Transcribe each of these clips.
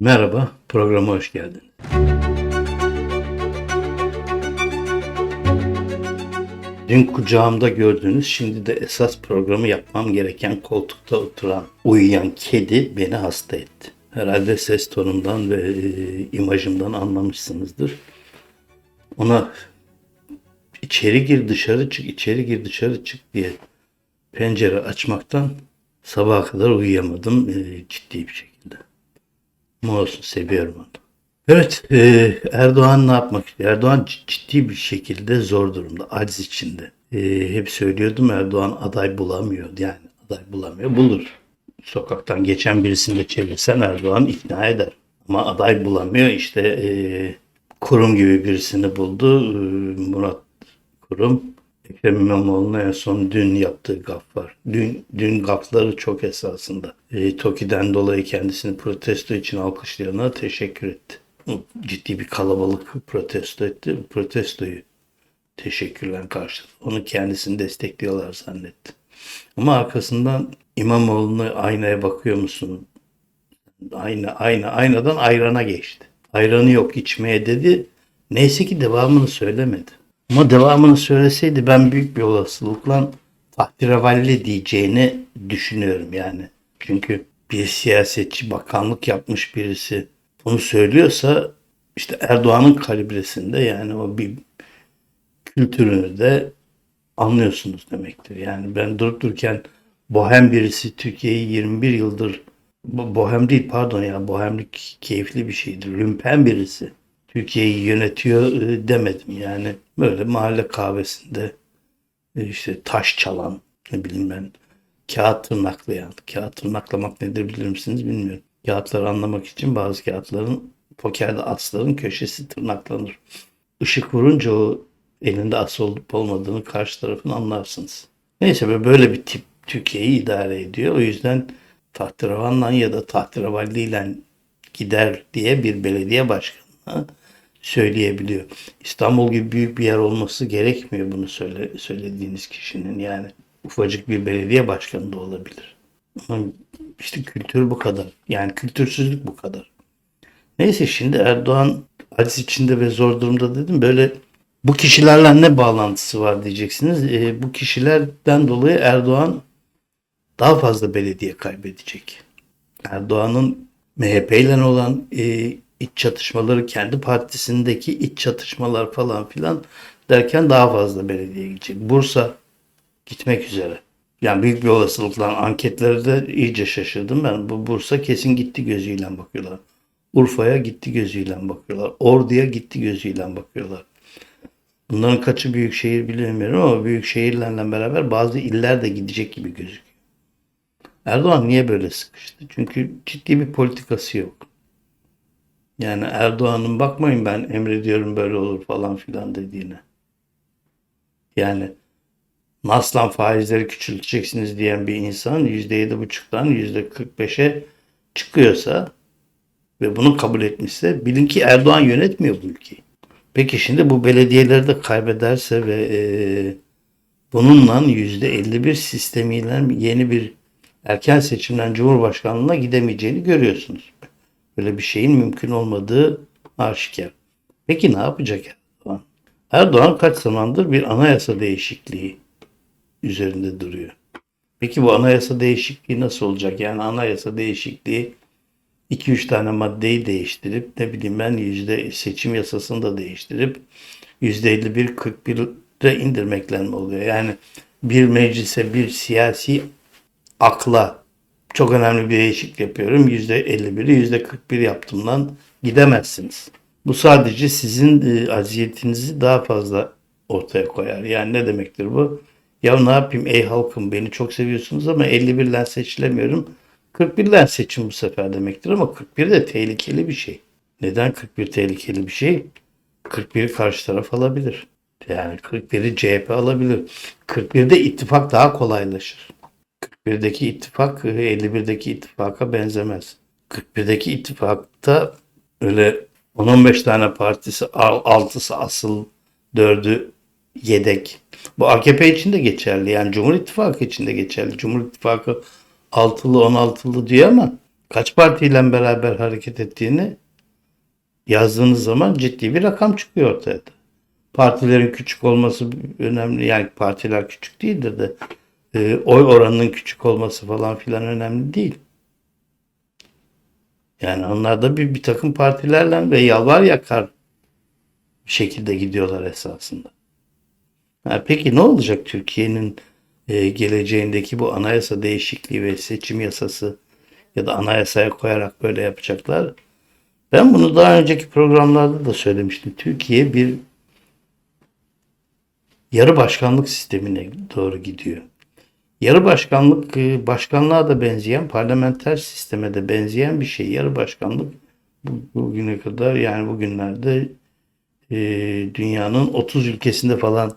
Merhaba, programa hoş geldin. Dün kucağımda gördüğünüz, şimdi de esas programı yapmam gereken koltukta oturan, uyuyan kedi beni hasta etti. Herhalde ses tonumdan ve e, imajımdan anlamışsınızdır. Ona içeri gir dışarı çık, içeri gir dışarı çık diye pencere açmaktan sabaha kadar uyuyamadım e, ciddi bir şekilde. Ama olsun seviyorum onu. Evet e, Erdoğan ne yapmak istiyor? Erdoğan ciddi bir şekilde zor durumda, aciz içinde. E, hep söylüyordum Erdoğan aday bulamıyor. Yani aday bulamıyor, bulur. Sokaktan geçen birisini de çevirsen Erdoğan ikna eder. Ama aday bulamıyor işte e, kurum gibi birisini buldu. E, Murat Kurum. Ekrem İmamoğlu'na en son dün yaptığı gaf var. Dün, dün gafları çok esasında. E, TOKİ'den dolayı kendisini protesto için alkışlayana teşekkür etti. Ciddi bir kalabalık protesto etti. Protestoyu teşekkürler karşıladı. Onu kendisini destekliyorlar zannetti. Ama arkasından İmamoğlu'na aynaya bakıyor musun? Ayna, ayna, aynadan ayrana geçti. Ayranı yok içmeye dedi. Neyse ki devamını söylemedi. Ama devamını söyleseydi ben büyük bir olasılıkla tahtirevalli diyeceğini düşünüyorum yani. Çünkü bir siyasetçi bakanlık yapmış birisi bunu söylüyorsa işte Erdoğan'ın kalibresinde yani o bir kültürünü de anlıyorsunuz demektir. Yani ben durup dururken bohem birisi Türkiye'yi 21 yıldır bo- bohem değil pardon ya bohemlik keyifli bir şeydir. Lümpen birisi Türkiye'yi yönetiyor e, demedim yani. Böyle mahalle kahvesinde e, işte taş çalan ne bileyim ben kağıt tırnaklayan. Kağıt tırnaklamak nedir bilir misiniz bilmiyorum. Kağıtları anlamak için bazı kağıtların pokerde asların köşesi tırnaklanır. Işık vurunca o elinde as olup olmadığını karşı tarafın anlarsınız. Neyse böyle- bir tip Türkiye'yi idare ediyor. O yüzden tahterevanla ya da tahterevalliyle gider diye bir belediye başkanına söyleyebiliyor. İstanbul gibi büyük bir yer olması gerekmiyor bunu söyle, söylediğiniz kişinin. Yani ufacık bir belediye başkanı da olabilir. Ama işte kültür bu kadar. Yani kültürsüzlük bu kadar. Neyse şimdi Erdoğan aciz içinde ve zor durumda dedim. Böyle bu kişilerle ne bağlantısı var diyeceksiniz. E, bu kişilerden dolayı Erdoğan daha fazla belediye kaybedecek. Erdoğan'ın MHP ile olan e, iç çatışmaları, kendi partisindeki iç çatışmalar falan filan derken daha fazla belediye gidecek. Bursa gitmek üzere. Yani büyük bir olasılıkla anketlerde iyice şaşırdım ben. Bu Bursa kesin gitti gözüyle bakıyorlar. Urfa'ya gitti gözüyle bakıyorlar. Ordu'ya gitti gözüyle bakıyorlar. Bunların kaçı büyük şehir bilemiyorum ama büyük şehirlerle beraber bazı iller de gidecek gibi gözüküyor. Erdoğan niye böyle sıkıştı? Çünkü ciddi bir politikası yok. Yani Erdoğan'ın bakmayın ben emrediyorum böyle olur falan filan dediğine. Yani Naslan faizleri küçülteceksiniz diyen bir insan %7,5'tan %45'e çıkıyorsa ve bunu kabul etmişse bilin ki Erdoğan yönetmiyor bu ülkeyi. Peki şimdi bu belediyeleri de kaybederse ve e, bununla %51 sistemiyle yeni bir erken seçimden Cumhurbaşkanlığına gidemeyeceğini görüyorsunuz. Böyle bir şeyin mümkün olmadığı aşikar. Peki ne yapacak Erdoğan? Erdoğan kaç zamandır bir anayasa değişikliği üzerinde duruyor. Peki bu anayasa değişikliği nasıl olacak? Yani anayasa değişikliği 2-3 tane maddeyi değiştirip ne bileyim ben yüzde seçim yasasını da değiştirip yüzde 51 41'e indirmekle mi oluyor? Yani bir meclise bir siyasi akla çok önemli bir değişiklik yapıyorum. Yüzde 51'i yüzde 41 yaptımdan gidemezsiniz. Bu sadece sizin e, aziyetinizi daha fazla ortaya koyar. Yani ne demektir bu? Ya ne yapayım ey halkım beni çok seviyorsunuz ama 51'den seçilemiyorum. 41'den seçin bu sefer demektir ama 41 de tehlikeli bir şey. Neden 41 tehlikeli bir şey? 41'i karşı taraf alabilir. Yani 41'i CHP alabilir. 41'de ittifak daha kolaylaşır. 41'deki ittifak 51'deki ittifaka benzemez. 41'deki ittifakta öyle 10-15 tane partisi, 6'sı asıl, 4'ü yedek. Bu AKP için de geçerli. Yani Cumhur İttifakı için de geçerli. Cumhur İttifakı altılı 16'lı diyor ama kaç partiyle beraber hareket ettiğini yazdığınız zaman ciddi bir rakam çıkıyor ortaya. Partilerin küçük olması önemli. Yani partiler küçük değildir de e, oy oranının küçük olması falan filan önemli değil. Yani onlar da bir, bir takım partilerle ve yalvar yakar bir şekilde gidiyorlar esasında. Ha, peki ne olacak Türkiye'nin e, geleceğindeki bu anayasa değişikliği ve seçim yasası ya da anayasaya koyarak böyle yapacaklar? Ben bunu daha önceki programlarda da söylemiştim. Türkiye bir yarı başkanlık sistemine doğru gidiyor. Yarı başkanlık e, başkanlığa da benzeyen, parlamenter sisteme de benzeyen bir şey. Yarı başkanlık bugüne kadar yani bugünlerde e, dünyanın 30 ülkesinde falan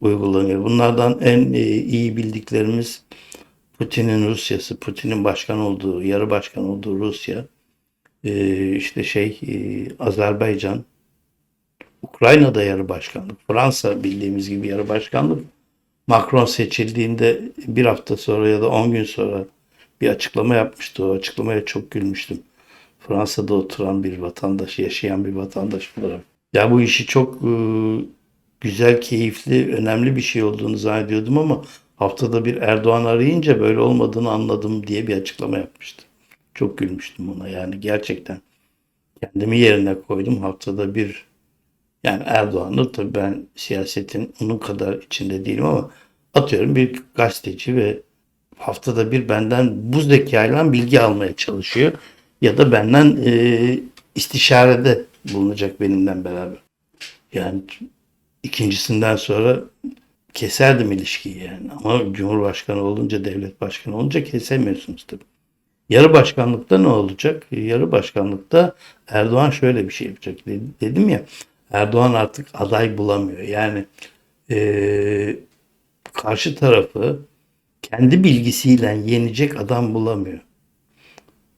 uygulanıyor. Bunlardan en e, iyi bildiklerimiz Putin'in Rusyası, Putin'in başkan olduğu, yarı başkan olduğu Rusya, işte şey Azerbaycan, Ukrayna'da yarı başkanlık, Fransa bildiğimiz gibi yarı başkanlık, Macron seçildiğinde bir hafta sonra ya da 10 gün sonra bir açıklama yapmıştı. O açıklamaya çok gülmüştüm. Fransa'da oturan bir vatandaş, yaşayan bir vatandaş olarak. Ya bu işi çok e, güzel, keyifli, önemli bir şey olduğunu zannediyordum ama haftada bir Erdoğan arayınca böyle olmadığını anladım diye bir açıklama yapmıştı. Çok gülmüştüm ona yani gerçekten. Kendimi yerine koydum haftada bir yani Erdoğan'ı tabii ben siyasetin onun kadar içinde değilim ama atıyorum bir gazeteci ve haftada bir benden bu zekayla bilgi almaya çalışıyor. Ya da benden e, istişarede bulunacak benimle beraber. Yani ikincisinden sonra keserdim ilişkiyi yani. Ama Cumhurbaşkanı olunca, devlet başkanı olunca kesemiyorsunuz tabii. Yarı başkanlıkta ne olacak? Yarı başkanlıkta Erdoğan şöyle bir şey yapacak. Dedim ya Erdoğan artık aday bulamıyor. Yani e, karşı tarafı kendi bilgisiyle yenecek adam bulamıyor.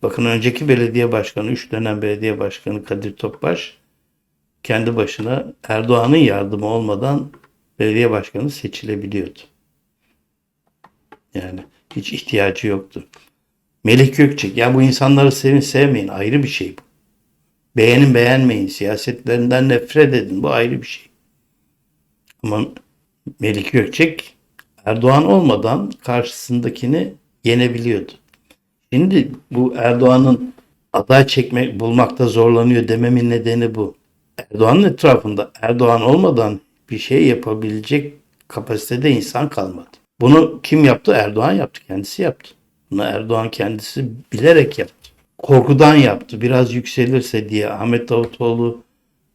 Bakın önceki belediye başkanı, 3 dönem belediye başkanı Kadir Topbaş kendi başına Erdoğan'ın yardımı olmadan belediye başkanı seçilebiliyordu. Yani hiç ihtiyacı yoktu. Melih Gökçek, ya bu insanları sevin sevmeyin ayrı bir şey bu. Beğenin beğenmeyin. Siyasetlerinden nefret edin. Bu ayrı bir şey. Ama Melik Gökçek Erdoğan olmadan karşısındakini yenebiliyordu. Şimdi bu Erdoğan'ın aday çekmek bulmakta zorlanıyor dememin nedeni bu. Erdoğan'ın etrafında Erdoğan olmadan bir şey yapabilecek kapasitede insan kalmadı. Bunu kim yaptı? Erdoğan yaptı. Kendisi yaptı. Bunu Erdoğan kendisi bilerek yaptı korkudan yaptı. Biraz yükselirse diye Ahmet Davutoğlu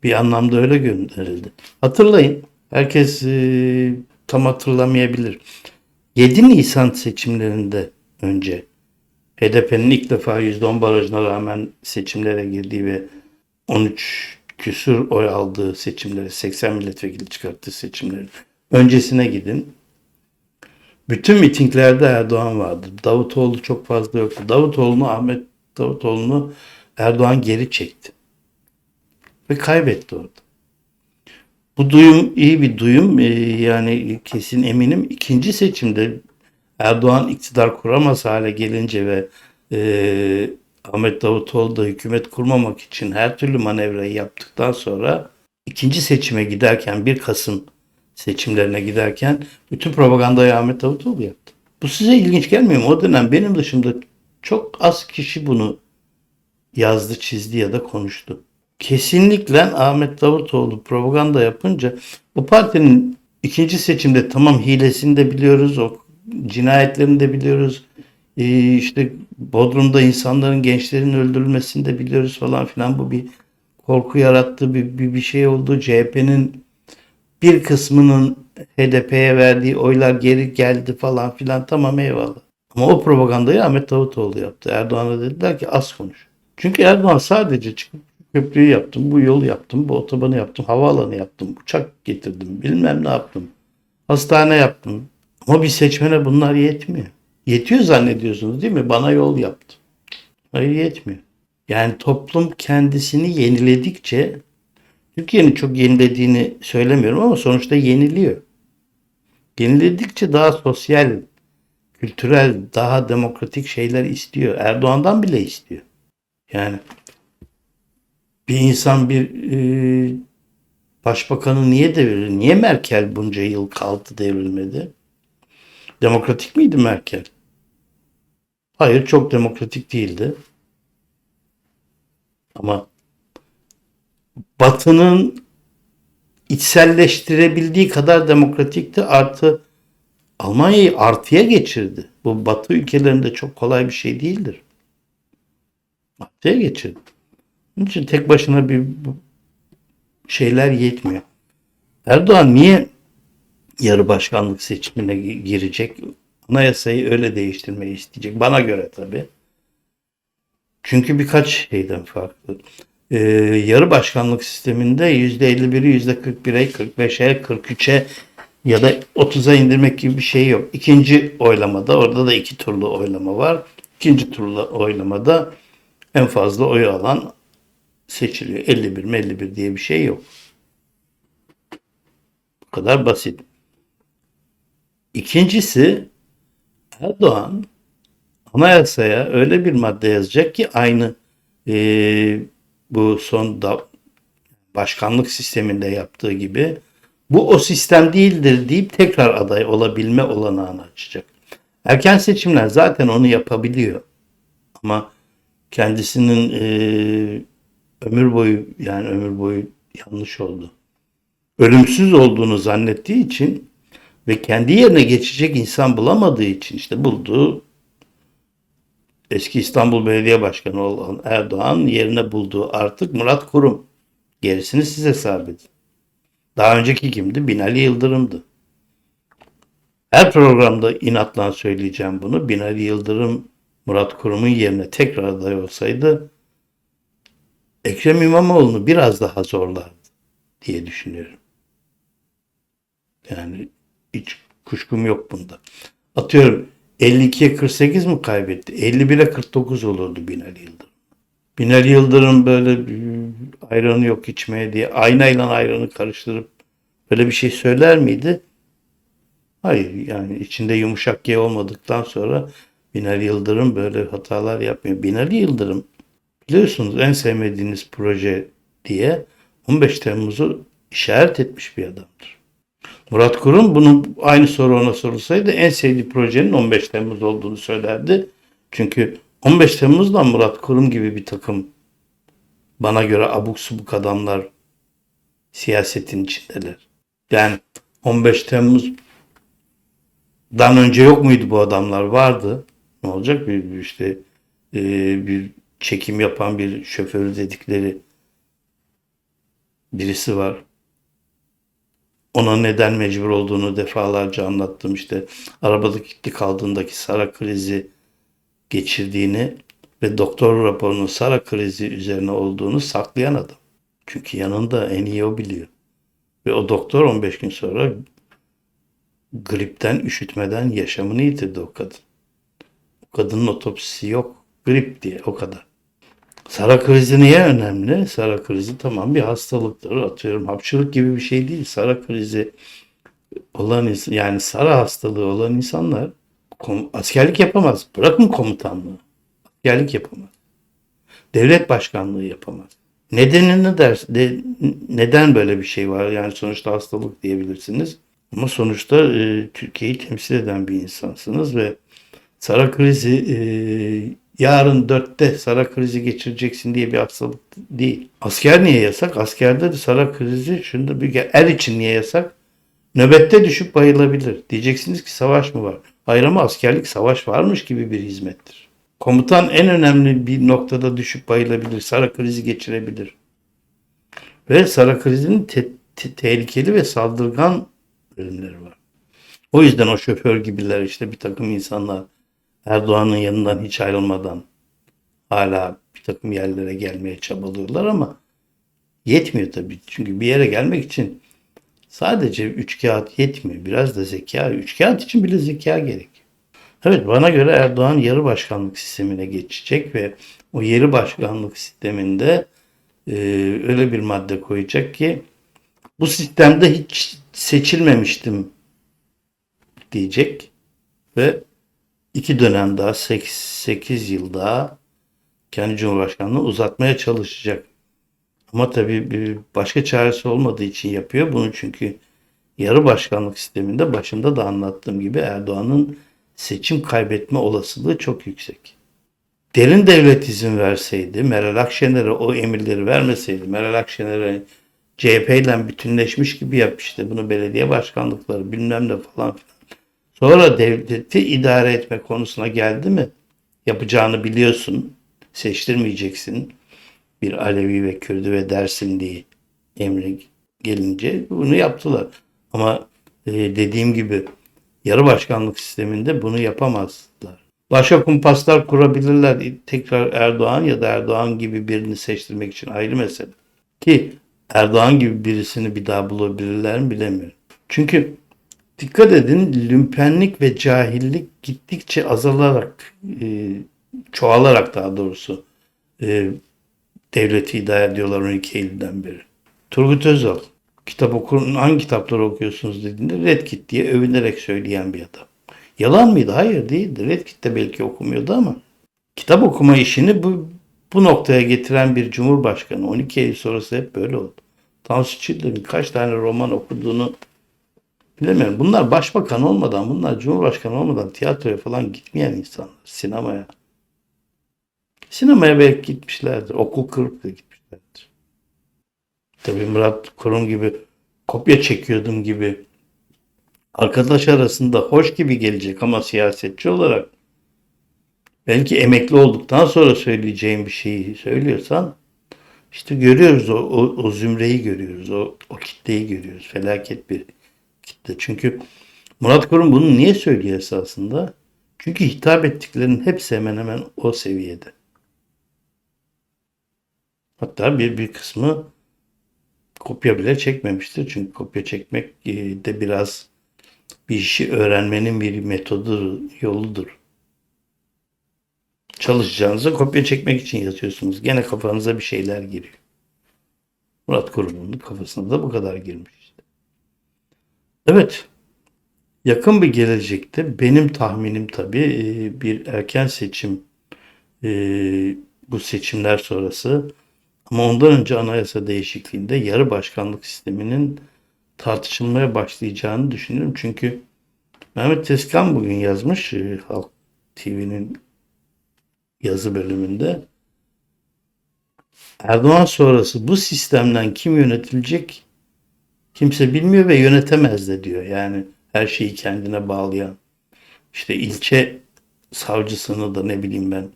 bir anlamda öyle gönderildi. Hatırlayın. Herkes e, tam hatırlamayabilir. 7 Nisan seçimlerinde önce HDP'nin ilk defa %10 barajına rağmen seçimlere girdiği ve 13 küsür oy aldığı seçimleri, 80 milletvekili çıkarttığı seçimlerin öncesine gidin. Bütün mitinglerde Erdoğan vardı. Davutoğlu çok fazla yoktu. Davutoğlu'nu Ahmet Davutoğlu'nu Erdoğan geri çekti. Ve kaybetti orada. Bu duyum iyi bir duyum. Ee, yani kesin eminim. ikinci seçimde Erdoğan iktidar kuramaz hale gelince ve e, Ahmet Davutoğlu da hükümet kurmamak için her türlü manevrayı yaptıktan sonra ikinci seçime giderken 1 Kasım seçimlerine giderken bütün propagandayı Ahmet Davutoğlu yaptı. Bu size ilginç gelmiyor mu? O dönem benim dışımda çok az kişi bunu yazdı, çizdi ya da konuştu. Kesinlikle Ahmet Davutoğlu propaganda yapınca bu partinin ikinci seçimde tamam hilesini de biliyoruz, o cinayetlerini de biliyoruz. Ee, işte Bodrum'da insanların, gençlerin öldürülmesini de biliyoruz falan filan. Bu bir korku yarattı, bir, bir, bir şey oldu. CHP'nin bir kısmının HDP'ye verdiği oylar geri geldi falan filan. Tamam eyvallah. Ama o propagandayı Ahmet Davutoğlu yaptı. Erdoğan'a dediler ki az konuş. Çünkü Erdoğan sadece çıkıp köprüyü yaptım, bu yolu yaptım, bu otobanı yaptım, havaalanı yaptım, uçak getirdim, bilmem ne yaptım. Hastane yaptım. Ama bir seçmene bunlar yetmiyor. Yetiyor zannediyorsunuz değil mi? Bana yol yaptı. Hayır yetmiyor. Yani toplum kendisini yeniledikçe Türkiye'nin çok yenilediğini söylemiyorum ama sonuçta yeniliyor. Yeniledikçe daha sosyal kültürel, daha demokratik şeyler istiyor. Erdoğan'dan bile istiyor. Yani bir insan bir e, başbakanı niye devirir? Niye Merkel bunca yıl kaldı devrilmedi? Demokratik miydi Merkel? Hayır, çok demokratik değildi. Ama Batı'nın içselleştirebildiği kadar demokratikti. Artı Almanya'yı artıya geçirdi. Bu Batı ülkelerinde çok kolay bir şey değildir. Artıya geçirdi. Onun için tek başına bir şeyler yetmiyor. Erdoğan niye yarı başkanlık seçimine gi- girecek? Anayasayı öyle değiştirmeyi isteyecek. Bana göre tabii. Çünkü birkaç şeyden farklı. Ee, yarı başkanlık sisteminde %51'i %41'e, 45'e, 43'e ya da 30'a indirmek gibi bir şey yok. İkinci oylamada, orada da iki turlu oylama var. İkinci turlu oylamada en fazla oy alan seçiliyor. 51 mi 51 diye bir şey yok. Bu kadar basit. İkincisi Erdoğan anayasaya öyle bir madde yazacak ki aynı eee, bu son da başkanlık sisteminde yaptığı gibi bu o sistem değildir deyip tekrar aday olabilme olanağını açacak. Erken seçimler zaten onu yapabiliyor. Ama kendisinin eee, ömür boyu yani ömür boyu yanlış oldu. Ölümsüz olduğunu zannettiği için ve kendi yerine geçecek insan bulamadığı için işte bulduğu eski İstanbul Belediye Başkanı olan Erdoğan yerine bulduğu artık Murat Kurum. Gerisini siz hesap edin. Daha önceki kimdi? Binali Yıldırım'dı. Her programda inatla söyleyeceğim bunu. Binali Yıldırım Murat Kurum'un yerine tekrar aday olsaydı Ekrem İmamoğlu'nu biraz daha zorlardı diye düşünüyorum. Yani hiç kuşkum yok bunda. Atıyorum 52'ye 48 mi kaybetti? 51'e 49 olurdu Binali Yıldırım. Binali Yıldırım böyle ayranı yok içmeye diye aynayla ayranı karıştırıp böyle bir şey söyler miydi? Hayır yani içinde yumuşak ye olmadıktan sonra Binali Yıldırım böyle hatalar yapmıyor. Binali Yıldırım biliyorsunuz en sevmediğiniz proje diye 15 Temmuz'u işaret etmiş bir adamdır. Murat Kurum bunun aynı soru ona sorulsaydı en sevdiği projenin 15 Temmuz olduğunu söylerdi. Çünkü 15 Temmuz'da Murat Kurum gibi bir takım bana göre abuk subuk adamlar siyasetin içindeler. Yani 15 Temmuz'dan önce yok muydu bu adamlar? Vardı. Ne olacak? Bir, işte e, bir çekim yapan bir şoförü dedikleri birisi var. Ona neden mecbur olduğunu defalarca anlattım. İşte arabada gitti kaldığındaki Sara krizi geçirdiğini ve doktor raporunun Sara krizi üzerine olduğunu saklayan adam. Çünkü yanında en iyi o biliyor. Ve o doktor 15 gün sonra gripten, üşütmeden yaşamını yitirdi o kadın. O kadının otopsisi yok. Grip diye o kadar. Sara krizi niye önemli? Sara krizi tamam bir hastalıktır. Atıyorum hapşırık gibi bir şey değil. Sara krizi olan yani Sara hastalığı olan insanlar askerlik yapamaz. Bırakın komutanlığı. Askerlik yapamaz. Devlet başkanlığı yapamaz. Nedeni ne der? de- neden böyle bir şey var? Yani sonuçta hastalık diyebilirsiniz. Ama sonuçta e, Türkiye'yi temsil eden bir insansınız ve Sara krizi e, yarın dörtte Sara krizi geçireceksin diye bir hastalık değil. Asker niye yasak? Askerde de Sara krizi şunda bir er için niye yasak? Nöbette düşüp bayılabilir. Diyeceksiniz ki savaş mı var? Hayır ama askerlik savaş varmış gibi bir hizmettir. Komutan en önemli bir noktada düşüp bayılabilir. Sara krizi geçirebilir. Ve Sara krizinin te- te- tehlikeli ve saldırgan bölümleri var. O yüzden o şoför gibiler işte bir takım insanlar Erdoğan'ın yanından hiç ayrılmadan hala bir takım yerlere gelmeye çabalıyorlar ama yetmiyor tabii. Çünkü bir yere gelmek için sadece üç kağıt yetmiyor. Biraz da zeka. Üç kağıt için bile zeka gerek. Evet bana göre Erdoğan yarı başkanlık sistemine geçecek ve o yarı başkanlık sisteminde e, öyle bir madde koyacak ki bu sistemde hiç seçilmemiştim diyecek ve iki dönem daha 8, 8 yıl daha kendi cumhurbaşkanlığını uzatmaya çalışacak. Ama tabii bir başka çaresi olmadığı için yapıyor bunu çünkü yarı başkanlık sisteminde başında da anlattığım gibi Erdoğan'ın seçim kaybetme olasılığı çok yüksek. Derin devlet izin verseydi, Meral Akşener'e o emirleri vermeseydi, Meral Akşener'e CHP ile bütünleşmiş gibi yapmıştı bunu belediye başkanlıkları bilmem ne falan filan. Sonra devleti idare etme konusuna geldi mi? Yapacağını biliyorsun. Seçtirmeyeceksin. Bir Alevi ve Kürdü ve Dersimliği emri gelince bunu yaptılar. Ama e, dediğim gibi yarı başkanlık sisteminde bunu yapamazlar. Başka kumpaslar kurabilirler. Tekrar Erdoğan ya da Erdoğan gibi birini seçtirmek için ayrı mesele. Ki Erdoğan gibi birisini bir daha bulabilirler mi bilemiyorum. Çünkü dikkat edin lümpenlik ve cahillik gittikçe azalarak, e, çoğalarak daha doğrusu e, devleti idare ediyorlar 12 Eylül'den beri. Turgut Özal kitap okurun hangi kitapları okuyorsunuz dediğinde Red Kit diye övünerek söyleyen bir adam. Yalan mıydı? Hayır değildi. Red Kit de belki okumuyordu ama kitap okuma işini bu bu noktaya getiren bir cumhurbaşkanı 12 Eylül sonrası hep böyle oldu. Tansu Çiller'in kaç tane roman okuduğunu bilemiyorum. Bunlar başbakan olmadan, bunlar cumhurbaşkanı olmadan tiyatroya falan gitmeyen insanlar. Sinemaya. Sinemaya belki gitmişlerdir. Okul kırıp da gitmişlerdir. Tabii Murat Kurum gibi kopya çekiyordum gibi arkadaş arasında hoş gibi gelecek ama siyasetçi olarak belki emekli olduktan sonra söyleyeceğim bir şeyi söylüyorsan işte görüyoruz o, o, o zümreyi görüyoruz. O, o kitleyi görüyoruz. Felaket bir kitle. Çünkü Murat Kurum bunu niye söylüyor esasında? Çünkü hitap ettiklerinin hepsi hemen hemen o seviyede. Hatta bir bir kısmı kopya bile çekmemiştir. Çünkü kopya çekmek e, de biraz bir işi öğrenmenin bir metodu, yoludur. Çalışacağınıza kopya çekmek için yazıyorsunuz. Gene kafanıza bir şeyler giriyor. Murat Kurum'un kafasına da bu kadar girmiş işte. Evet. Yakın bir gelecekte benim tahminim tabii e, bir erken seçim e, bu seçimler sonrası ama ondan önce anayasa değişikliğinde yarı başkanlık sisteminin tartışılmaya başlayacağını düşünüyorum. Çünkü Mehmet Tezkan bugün yazmış e, Halk TV'nin yazı bölümünde. Erdoğan sonrası bu sistemden kim yönetilecek kimse bilmiyor ve yönetemez de diyor. Yani her şeyi kendine bağlayan işte ilçe savcısını da ne bileyim ben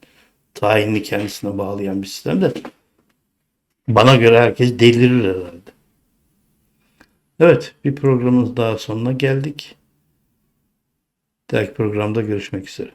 tayinli kendisine bağlayan bir sistemde bana göre herkes delirir herhalde. Evet bir programımız daha sonuna geldik. Diğer programda görüşmek üzere.